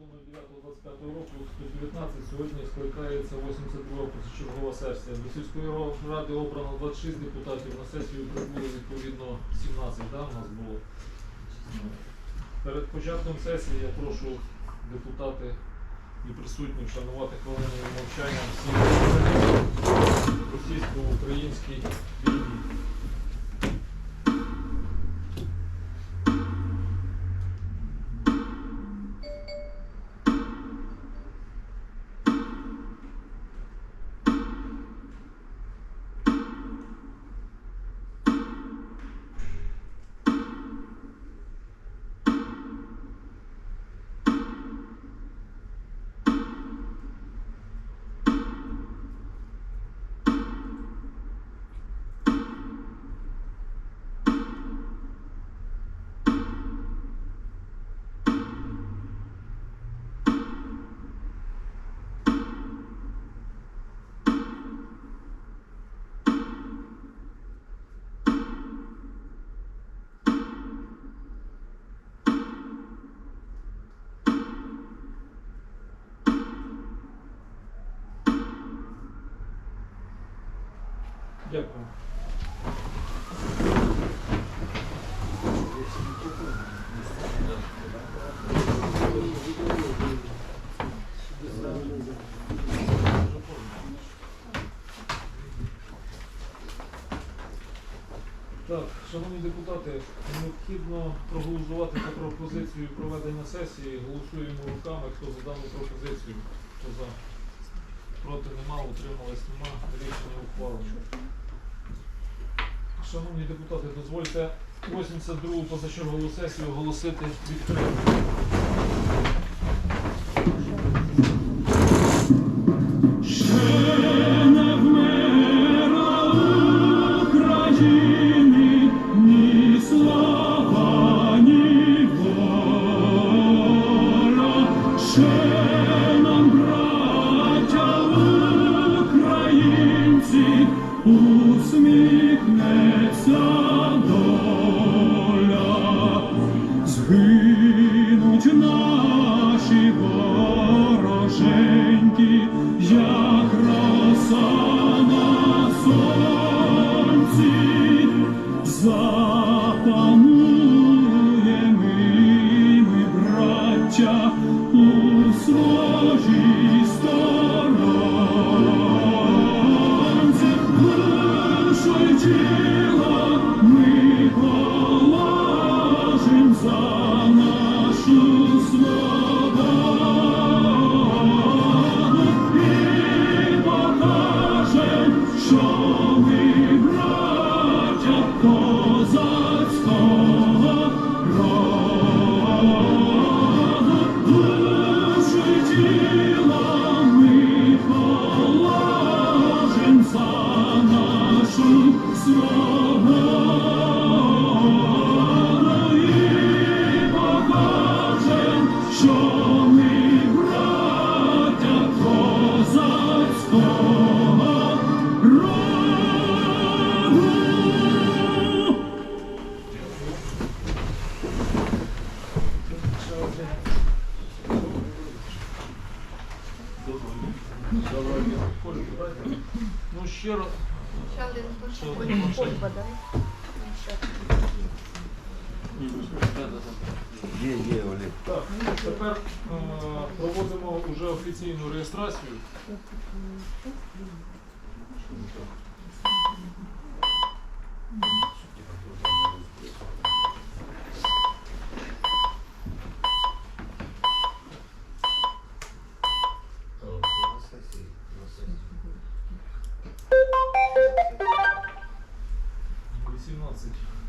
12.09.25 року 119 сьогодні скликається 82 позачергова сесія. До сільської ради обрано 26 депутатів, на сесію прибуло відповідно 17, да, у нас було. Перед початком сесії я прошу депутати і присутніх шанувати хвилиною мовчання всі російсько-українській війні. Дякую. Так, шановні депутати, необхідно проголосувати за пропозицію проведення сесії. Голосуємо руками, хто за дану пропозицію, хто за. Проти нема, утрималась нема, рішення ухвалено. Шановні депутати, дозвольте 82-ту позачергову сесію оголосити відкритою. ちょっとぞ Є, є, Олег. Так, ну, тепер е, проводимо вже офіційну реєстрацію. На сесії, на сесії. 18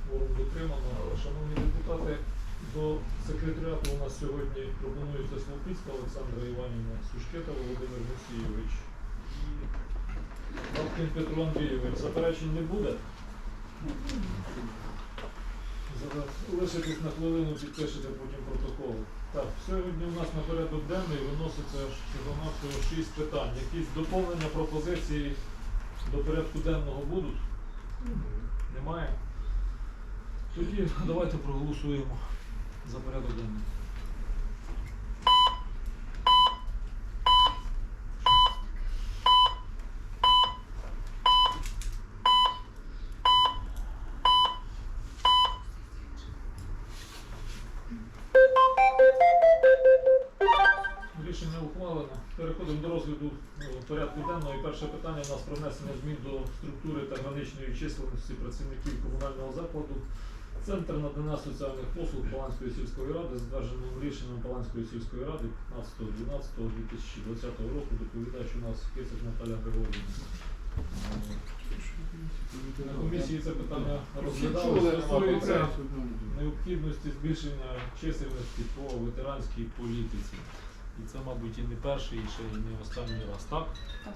форум дотримано. Шановні депутати, до секретаріату у нас сьогодні пропонується Слопицька Олександра Іванівна, Сушкета Володимир Мусійович і Лапкін Петро Андрійович. Заперечень не буде? Зараз лишитесь на хвилину, підпишете потім протокол. Так, сьогодні у нас на порядок денний виноситься всього-навсього 6 питань. Якісь доповнення пропозиції до порядку денного будуть? Немає? Тоді давайте проголосуємо за порядок денний. Переходимо до розгляду ну, порядку денного. І перше питання у нас про внесення змін до структури та граничної численності працівників комунального закладу. Центр надання соціальних послуг Паланської сільської ради, затвердженим рішенням Паланської сільської ради 15.12.2020 року. Доповідач у нас Кисик Наталя Григорівна. На комісії це питання розглядали. Стосується необхідності збільшення чисельності по ветеранській політиці. І це, мабуть, і не перший, і ще і не останній раз, так? Так.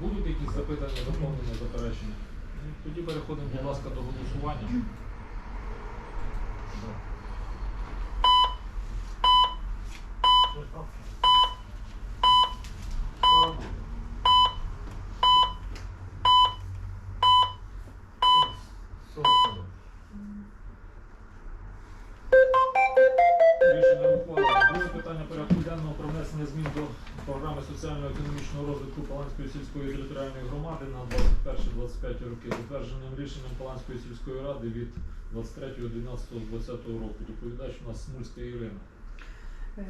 Будуть якісь запитання, доповнення, заперечення? Ну, Тоді переходимо, будь ласка, до голосування. Програми соціально-економічного розвитку Паланської сільської територіальної громади на 21-25 роки, затвердженим рішенням Паланської сільської ради від 23.11.2020 року. Доповідач у нас Смульська Ірина. Е,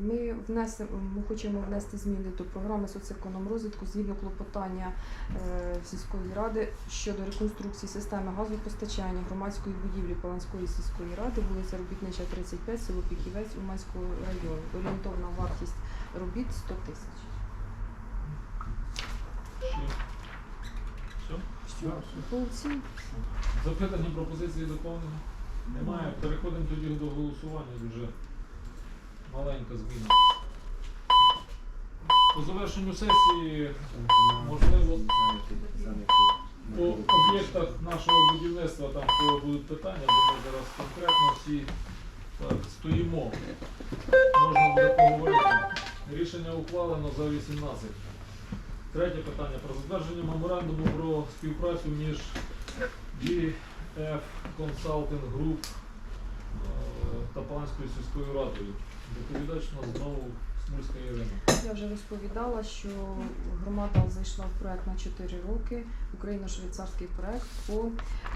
Ми внесемо, ми хочемо внести зміни до програми соцекономрозвитку згідно клопотання е, сільської ради щодо реконструкції системи газопостачання громадської будівлі Паланської сільської ради, вулиця Робітнича, 35, село Піківець, Уманського району. Орієнтовна вартість робіт 100 тисяч. Ще? Все? По оцінці Запитання, пропозиції, доповнення? Немає. Переходимо тоді до голосування. Дуже маленька зміна. По завершенню сесії, можливо, по об'єктах нашого будівництва там в кого будуть питання, бо ми зараз конкретно всі так, стоїмо. Можна буде поговорити. Рішення ухвалено за 18. Третє питання про затвердження меморандуму про співпрацю між DF Consulting Group та Панською сільською радою. Доповідач нас знову Я вже розповідала, що громада зайшла в проект на 4 роки, Україно-швейцарський проект по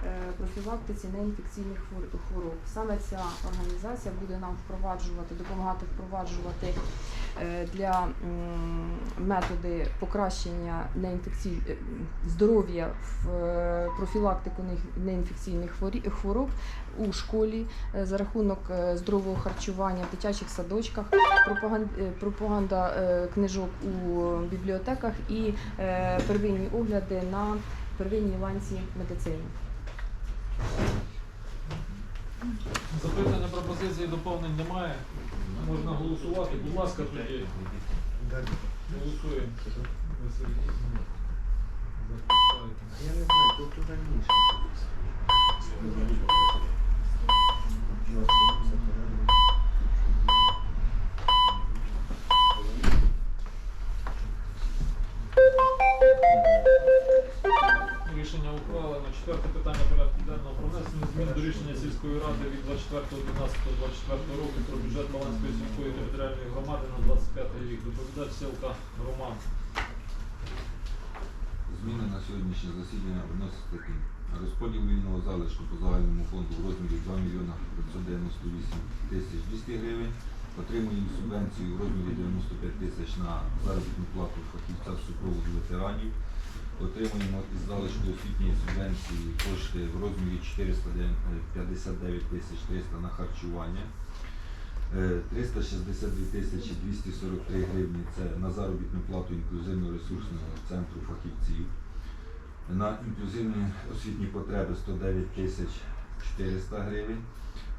е, профілактиці неінфекційних хвор- хвороб. Саме ця організація буде нам впроваджувати, допомагати впроваджувати е, для методи покращення неінфекцій... е, здоров'я в профілактику неінфекційних хвороб у школі за рахунок здорового харчування в дитячих садочках, пропаган- е, пропаганда е, книжок у бібліотеках і е, первинні огляди на первинній ланці медицини. Запитання, пропозиції, доповнень немає. Можна голосувати. Будь ласка, тоді голосуємо. Я не знаю, тут тут раніше. Зміни на сьогоднішнє засідання вносять такі. Розподіл вільного залишку по загальному фонду в розмірі 2 мільйона 598 тисяч 200 гривень. Отримуємо субвенцію в розмірі 95 тисяч на заробітну плату фахівця супроводу ветеранів. Отримуємо із залишку освітньої субвенції кошти в розмірі 459 тисяч 300 на харчування. Е, 362 тисячі 243 гривні це на заробітну плату інклюзивно-ресурсного центру фахівців. На інклюзивні освітні потреби 109 тисяч 400 гривень.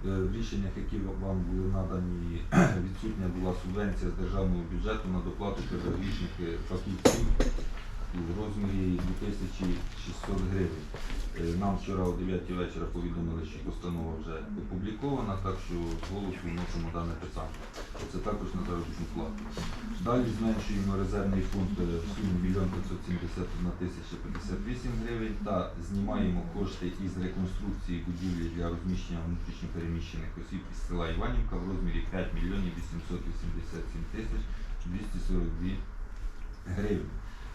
Е, В рішеннях, які вам були надані, відсутня була субвенція з державного бюджету на доплату педагогічних е, фахівців в розмірі 2600 гривень. Е, Нам вчора о 9 вечора повідомили, що постанова вже опублікована, так що з вносимо дане питання. Це також на заробітну плату. Далі зменшуємо резервний фонд е, в сумі 1 571 тисяча 58 гривень та знімаємо кошти із реконструкції будівлі для розміщення внутрішньопереміщених осіб із села Іванівка в розмірі 5 мільйонів 887 тисяч 242 гривень.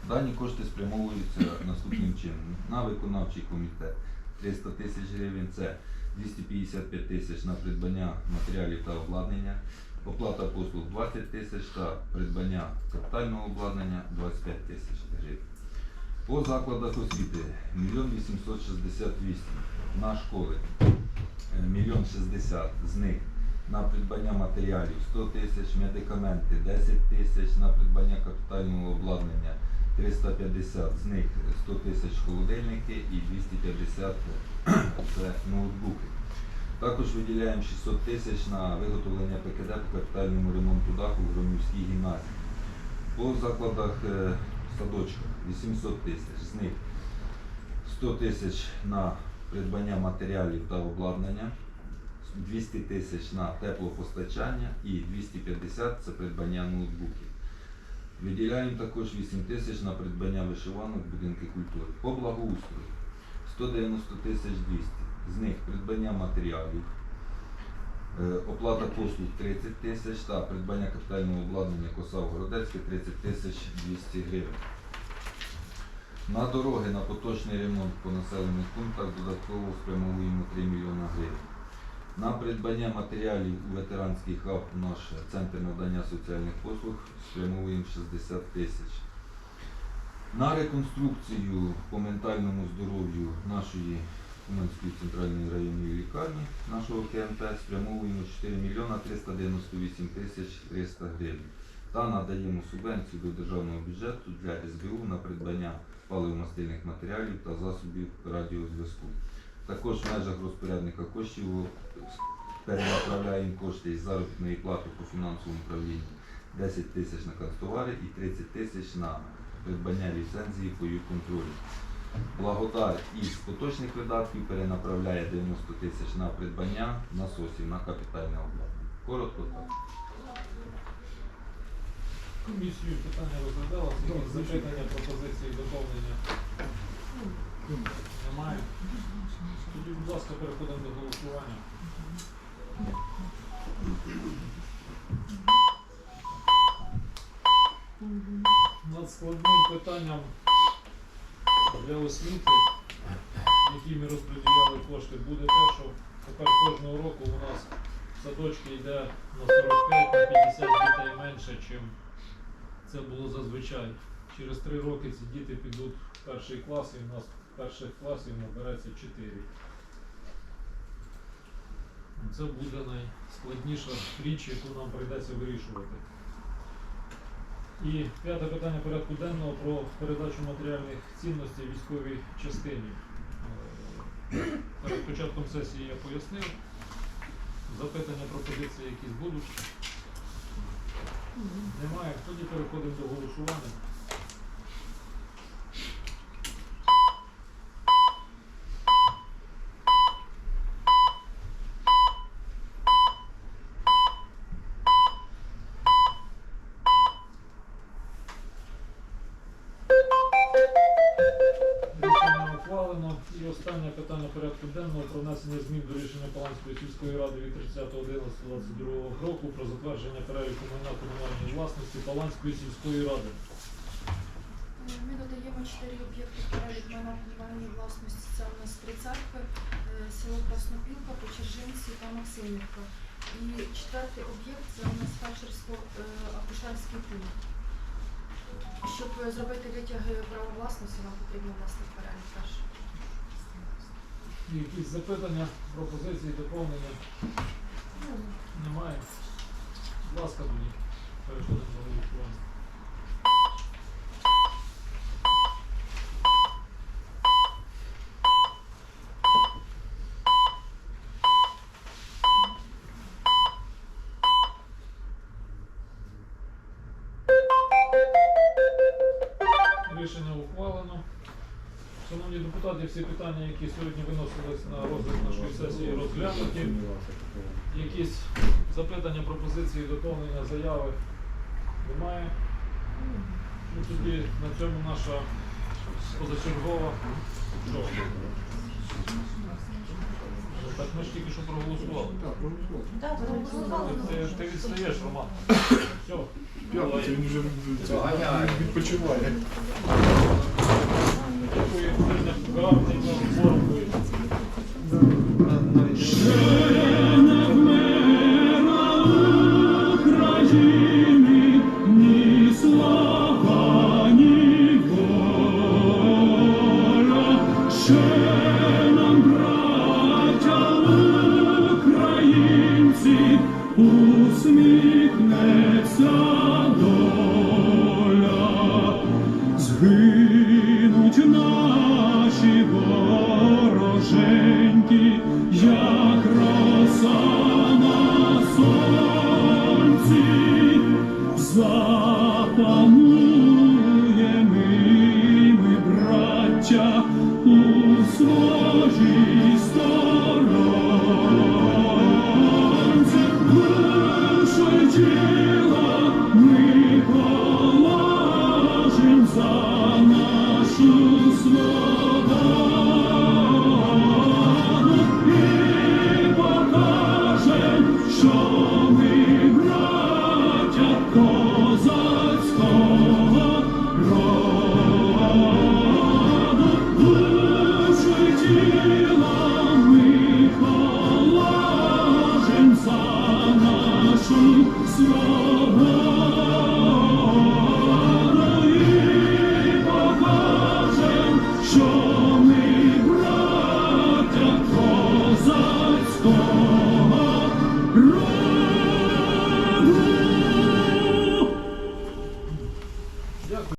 Дані кошти спрямовуються наступним чином. На виконавчий комітет 300 тисяч гривень, це 255 тисяч на придбання матеріалів та обладнання, Оплата послуг 20 тисяч та придбання капітального обладнання 25 тисяч гривень. По закладах освіти 1 868 на школи 1 60 з них на придбання матеріалів 100 тисяч, медикаменти 10 тисяч, на придбання капітального обладнання 350, з них 100 тисяч холодильники і 250 це ноутбуки. Також виділяємо 600 тисяч на виготовлення ПКД по капітальному ремонту даху в Громівській гімназії. По закладах е, садочках 800 тисяч, з них 100 тисяч на придбання матеріалів та обладнання, 200 тисяч на теплопостачання і 250 це придбання ноутбуків. Виділяємо також 8 тисяч на придбання вишиванок будинки культури. По благоустрою 190 тисяч 200. З них придбання матеріалів, е, оплата послуг 30 тисяч та придбання капітального обладнання Косав Городецьке 30 тисяч 200 гривень. На дороги на поточний ремонт по населених пунктах додатково спрямовуємо 3 мільйони гривень. На придбання матеріалів у ветеранський хаб наш центр надання соціальних послуг спрямовуємо 60 тисяч. На реконструкцію по ментальному здоров'ю нашої Уманської центральної районної лікарні нашого КМП спрямовуємо 4 мільйона 398 тисяч 300 гривень та надаємо субвенцію до державного бюджету для СБУ на придбання паливомастильних матеріалів та засобів радіозв'язку. Також в межах розпорядника коштів перенаправляємо кошти із заробітної плати по фінансовому управлінню 10 тисяч на канцтовари і 30 тисяч на придбання ліцензії по контролю. Благодар із поточних видатків перенаправляє 90 тисяч на придбання насосів на капітальне обладнання. Коротко так. Комісію питання розглядала, якісь запитання, пропозиції, доповнення. Немає. Тоді, будь ласка, переходимо до голосування. Над складним питанням для освіти, які ми розподіляли кошти, буде те, що тепер кожного року у нас садочки йде на 45-50 дітей менше, ніж це було зазвичай. Через три роки ці діти підуть в перший клас, і в нас перших класів набереться 4. Це буде найскладніша річ, яку нам прийдеться вирішувати. І п'яте питання порядку денного про передачу матеріальних цінностей військовій частині. Перед початком сесії я пояснив. Запитання, пропозиції якісь будуть. Немає. Тоді переходимо до голосування. Денного про внесення змін до рішення Паланської сільської ради від 30.11.22 року про затвердження переліку майна комунальної власності Паланської сільської ради. Ми додаємо чотири об'єкти перелік майна комунальної власності. Це у нас три церкви, е, село Краснопілка, Почержинці та Максимівка. І четвертий об'єкт це у нас фельдшерсько-акушерський пункт. Щоб е, зробити витяги права власності, нам потрібно внести в перелік теж. Якісь запитання, пропозиції, доповнення? Немає. Будь ласка, тоді переходимо до голосування. Всі питання, які сьогодні виносились на розгляд нашої сесії, розглянуті. Якісь запитання, пропозиції, доповнення, заяви немає. Ну, тоді на цьому наша позачергова. Так ми ж тільки що проголосували. Ти, ти відстаєш, Роман. Все. П'ятниця він вже відпочиває. Дякую, Ірина,